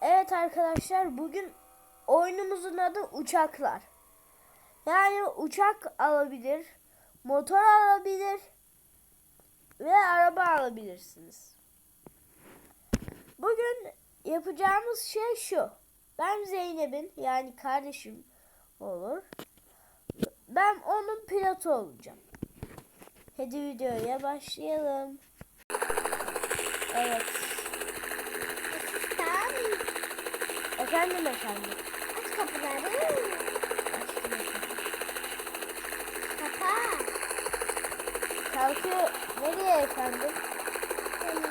Evet arkadaşlar bugün oyunumuzun adı uçaklar. Yani uçak alabilir, motor alabilir ve araba alabilirsiniz. Bugün yapacağımız şey şu. Ben Zeynep'in yani kardeşim olur. Ben onun pilotu olacağım. Hadi videoya başlayalım. Evet. Efendim efendim. Aç kapıları. Açtım efendim. Kapa. Kalkıyor. Nereye efendim? Efendim.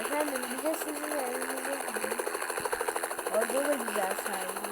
Efendim bize sizin evinize gidin. 我就会比较差一点。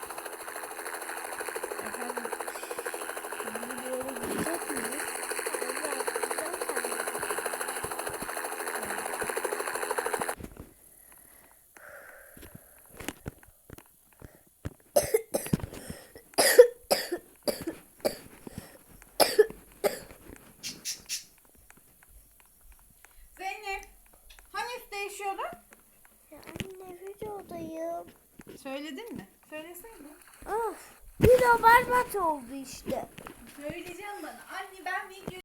Ya anne videodayım. Söyledin mi? Söylesene. Of. Bir de berbat oldu işte. Söyleyeceğim bana. Anne ben video